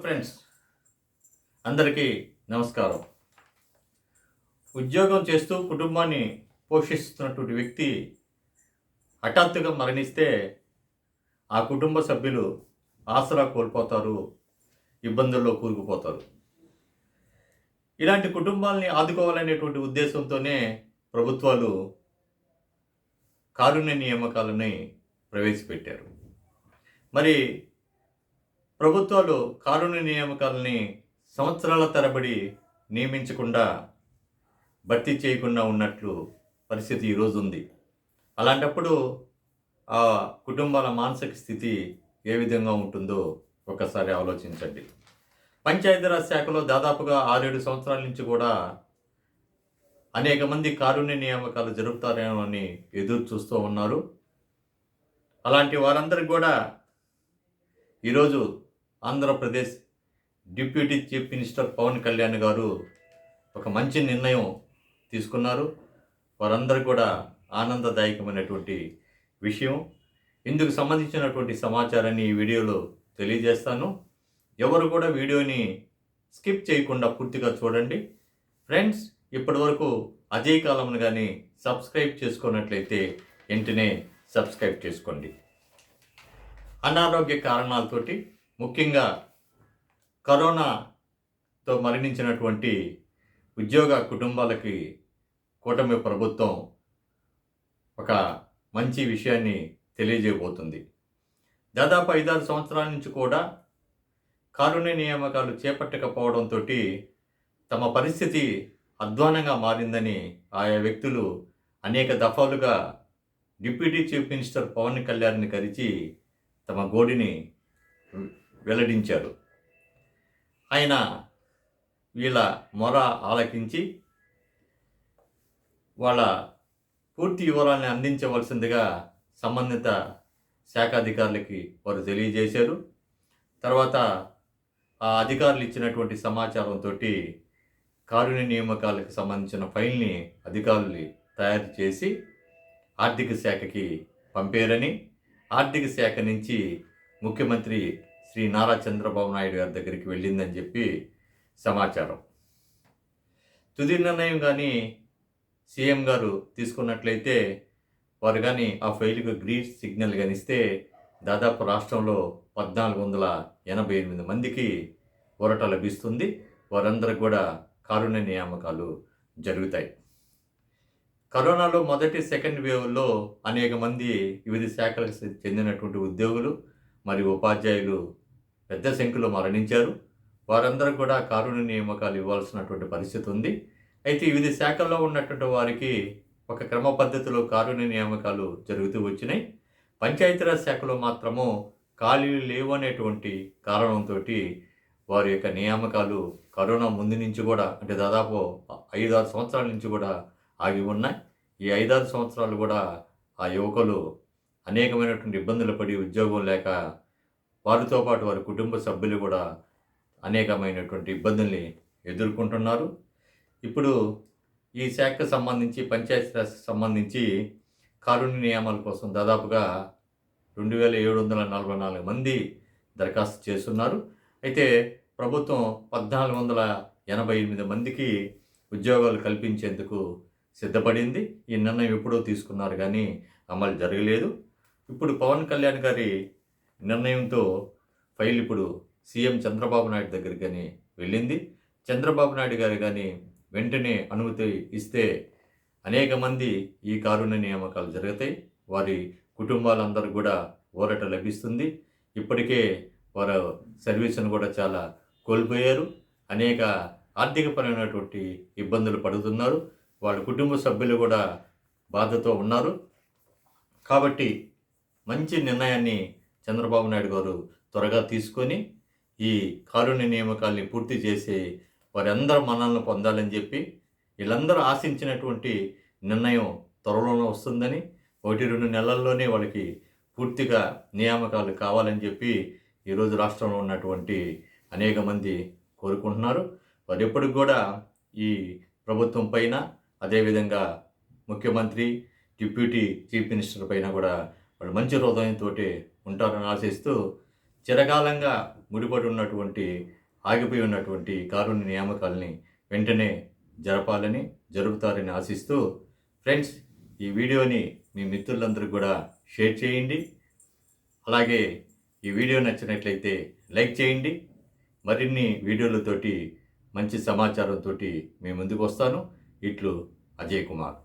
Friends అందరికీ నమస్కారం. ఉద్యోగం చేస్తూ కుటుంబాన్ని పోషిస్తున్నటువంటి వ్యక్తి హఠాత్తుగా మరణిస్తే ఆ కుటుంబ సభ్యులు ఆసరా కోల్పోతారు ఇబ్బందుల్లో కూరుకుపోతారు. ఇలాంటి కుటుంబాలని ఆదుకోవాలనేటువంటి ఉద్దేశంతోనే ప్రభుత్వాలు కారుణ్య నియామకాలని ప్రవేశపెట్టారు. మరి ప్రభుత్వాలు కారుణ్య నియామకాలని సంవత్సరాల తరబడి నియమించకుండా భర్తీ చేయకుండా ఉన్నట్లు పరిస్థితి ఈరోజు ఉంది. అలాంటప్పుడు ఆ కుటుంబాల మానసిక స్థితి ఏ విధంగా ఉంటుందో ఒకసారి ఆలోచించండి. పంచాయతీరాజ్ శాఖలో దాదాపుగా ఆరేడు సంవత్సరాల నుంచి కూడా అనేక మంది కారుణ్య నియామకాలు జరుపుతారేమో అని ఎదురు చూస్తూ ఉన్నారు. అలాంటి వారందరికీ కూడా ఈరోజు Andhra Pradesh deputy chief minister Pawan Kalyan garu ఒక మంచి నిర్ణయం తీసుకున్నారు. వారందరూ కూడా ఆనందదాయకమైనటువంటి విషయం. ఇందుకు సంబంధించినటువంటి సమాచారాన్ని ఈ వీడియోలో తెలియజేస్తాను. ఎవరు కూడా వీడియోని స్కిప్ చేయకుండా పూర్తిగా చూడండి. ఫ్రెండ్స్ ఇప్పటివరకు అజయ్ కాలంను కానీ సబ్స్క్రైబ్ చేసుకున్నట్లయితే వెంటనే సబ్స్క్రైబ్ చేసుకోండి. అనారోగ్య కారణాలతోటి ముఖ్యంగా కరోనాతో మరణించినటువంటి ఉద్యోగ కుటుంబాలకి కూటమి ప్రభుత్వం ఒక మంచి విషయాన్ని తెలియజేయబోతుంది. దాదాపు ఐదారు సంవత్సరాల నుంచి కూడా కారుణ్య నియామకాలు చేపట్టకపోవడంతో తమ పరిస్థితి అధ్వానంగా మారిందని ఆయా వ్యక్తులు అనేక దఫాలుగా డిప్యూటీ చీఫ్ మినిస్టర్ పవన్ కళ్యాణ్ని కలిసి తమ గోడిని వెల్లడించారు ఆయన వీళ్ళ మొర ఆలకించి వాళ్ళ పూర్తి వివరాలను అందించవలసిందిగా సంబంధిత శాఖాధికారులకి వారు తెలియజేశారు. తర్వాత ఆ అధికారులు ఇచ్చినటువంటి సమాచారంతో కారుణ్య నియామకాలకు సంబంధించిన ఫైల్ని అధికారులు తయారు చేసి ఆర్థిక శాఖకి పంపారని ఆర్థిక శాఖ నుంచి ముఖ్యమంత్రి శ్రీ నారా చంద్రబాబు నాయుడు గారి దగ్గరికి వెళ్ళిందని చెప్పి సమాచారం. తుది నిర్ణయం కానీ సీఎం గారు తీసుకున్నట్లయితే వారు కానీ ఆ ఫైల్కు గ్రీన్ సిగ్నల్ కనిస్తే దాదాపు రాష్ట్రంలో పద్నాలుగు వందల ఎనభై ఎనిమిది మందికి ఊరట లభిస్తుంది. వారందరికి కూడా కారుణ్య నియామకాలు జరుగుతాయి. కరోనాలో మొదటి సెకండ్ వేవ్లో అనేక మంది వివిధ శాఖలకు చెందినటువంటి ఉద్యోగులు మరియు ఉపాధ్యాయులు పెద్ద సంఖ్యలో మరణించారు. వారందరూ కూడా కారుణ్య నియామకాలు ఇవ్వాల్సినటువంటి పరిస్థితి ఉంది. అయితే వివిధ శాఖల్లో ఉన్నటువంటి వారికి ఒక క్రమ పద్ధతిలో కారుణ్య నియామకాలు జరుగుతూ వచ్చినాయి. పంచాయతీరాజ్ శాఖలో మాత్రము ఖాళీలు లేవు అనేటువంటి కారణంతో వారి యొక్క నియామకాలు కరోనా ముందు నుంచి కూడా అంటే దాదాపు ఐదారు సంవత్సరాల నుంచి కూడా ఆగి ఉన్నాయి. ఈ ఐదారు సంవత్సరాలు కూడా ఆ యువకులు అనేకమైనటువంటి ఇబ్బందులు పడి ఉద్యోగం లేక వారితో పాటు వారి కుటుంబ సభ్యులు కూడా అనేకమైనటువంటి ఇబ్బందుల్ని ఎదుర్కొంటున్నారు. ఇప్పుడు ఈ శాఖకు సంబంధించి పంచాయతీరాజ్ సంబంధించి కారుణ్య నియామాల కోసం దాదాపుగా రెండు వేల ఏడు వందల నలభై నాలుగు మంది దరఖాస్తు చేస్తున్నారు. అయితే ప్రభుత్వం పద్నాలుగు వందల ఎనభై ఎనిమిది మందికి ఉద్యోగాలు కల్పించేందుకు సిద్ధపడింది. ఈ నిర్ణయం ఎప్పుడో తీసుకున్నారు కానీ అమలు జరగలేదు. ఇప్పుడు పవన్ కళ్యాణ్ గారి నిర్ణయంతో ఫైల్ ఇప్పుడు సీఎం చంద్రబాబు నాయుడు దగ్గరికి కానీ వెళ్ళింది. చంద్రబాబు నాయుడు గారు కానీ వెంటనే అనుమతి ఇస్తే అనేక మంది ఈ కారుణ్య నియామకాలు జరుగుతాయి. వారి కుటుంబాలందరూ కూడా ఊరట లభిస్తుంది. ఇప్పటికే వారు సర్వీసును కూడా చాలా కోల్పోయారు. అనేక ఆర్థికపరమైనటువంటి ఇబ్బందులు పడుతున్నారు. వాళ్ళ కుటుంబ సభ్యులు కూడా బాధతో ఉన్నారు. కాబట్టి మంచి నిర్ణయాన్ని చంద్రబాబు నాయుడు గారు త్వరగా తీసుకొని ఈ కారుణ్య నియామకాల్ని పూర్తి చేసి వారందరూ మనల్ని పొందాలని చెప్పి వీళ్ళందరూ ఆశించినటువంటి నిర్ణయం త్వరలోనే వస్తుందని ఒకటి రెండు నెలల్లోనే వాళ్ళకి పూర్తిగా నియామకాలు కావాలని చెప్పి ఈరోజు రాష్ట్రంలో ఉన్నటువంటి అనేక మంది కోరుకుంటున్నారు. వారు ఎప్పటికి కూడా ఈ ప్రభుత్వం పైన అదేవిధంగా ముఖ్యమంత్రి డిప్యూటీ చీఫ్ మినిస్టర్ పైన కూడా వాళ్ళు మంచి హృదయంతో ఉంటారని ఆశిస్తూ చిరకాలంగా ముడిపడి ఉన్నటువంటి ఆగిపోయి ఉన్నటువంటి కారుణ్య నియామకాలని వెంటనే జరపాలని జరుపుతారని ఆశిస్తూ ఫ్రెండ్స్ ఈ వీడియోని మీ మిత్రులందరూ కూడా షేర్ చేయండి. అలాగే ఈ వీడియో నచ్చినట్లయితే లైక్ చేయండి. మరిన్ని వీడియోలతోటి మంచి సమాచారంతో మీ ముందుకు వస్తాను. ఇట్లు అజయ్ కుమార్.